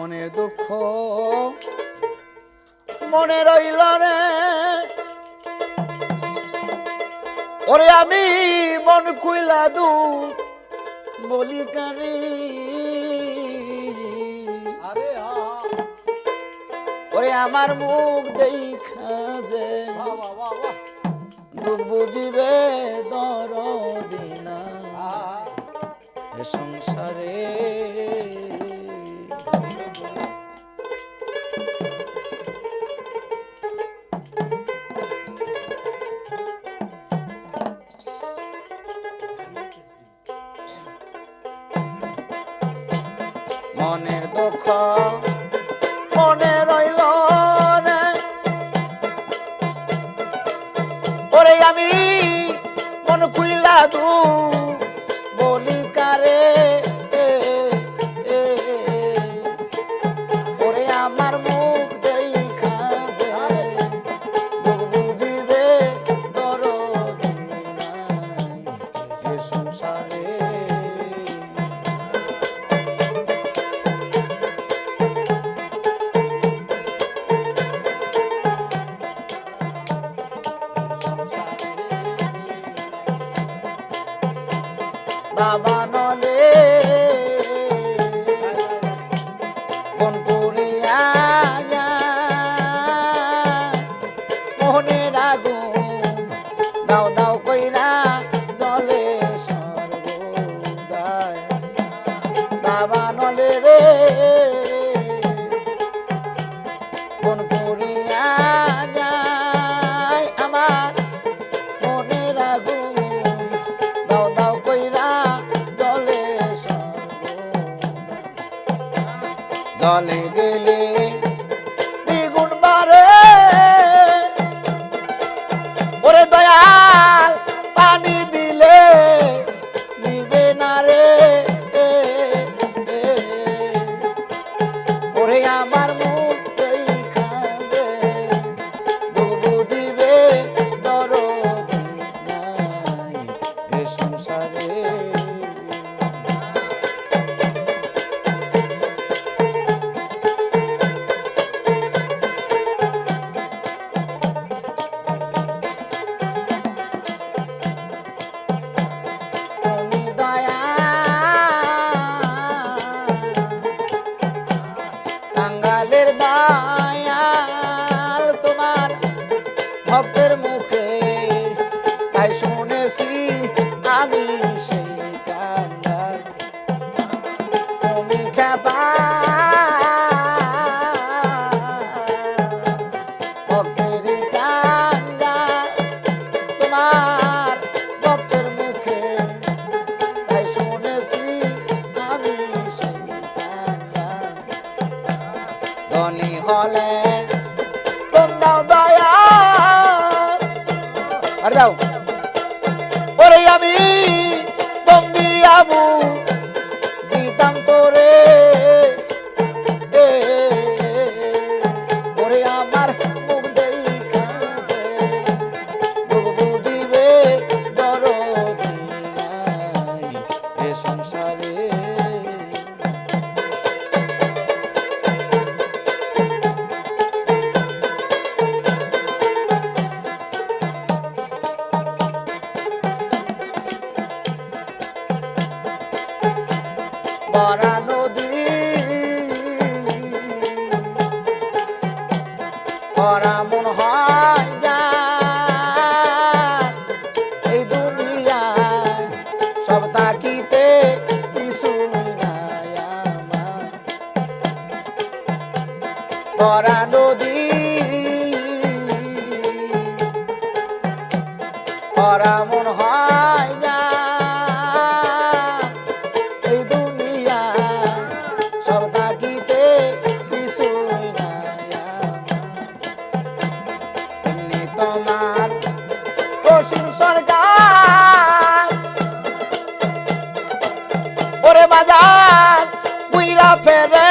মনের দুঃখ। মনে রইল রে। ওরে আমি মন খুইলা দু বলি কারি আরে ওরে আমার মুখ দেখা যে দুঃখ বুঝিবে দর দিনা সংসারে মনের দুঃখ মনে রইল রে ওরে আমি মন খুইলা দু বলি কারে ওরে আমার মুখ বাবা নলে কোন করিয়া জলে গেলে তোমার ভক্তের মুখে। তাই শুনেছি আমি ধনী হলে তোমরাও দয়া আর দাও। সংসারে। বরা নদী করা মন হয়। বরা নদী। করা মন হয় যা এই দুনিয়া সব তাকিতে কিছুই তোমার রশিদ সরকার। ওরে বাজার বুইরা ফেরে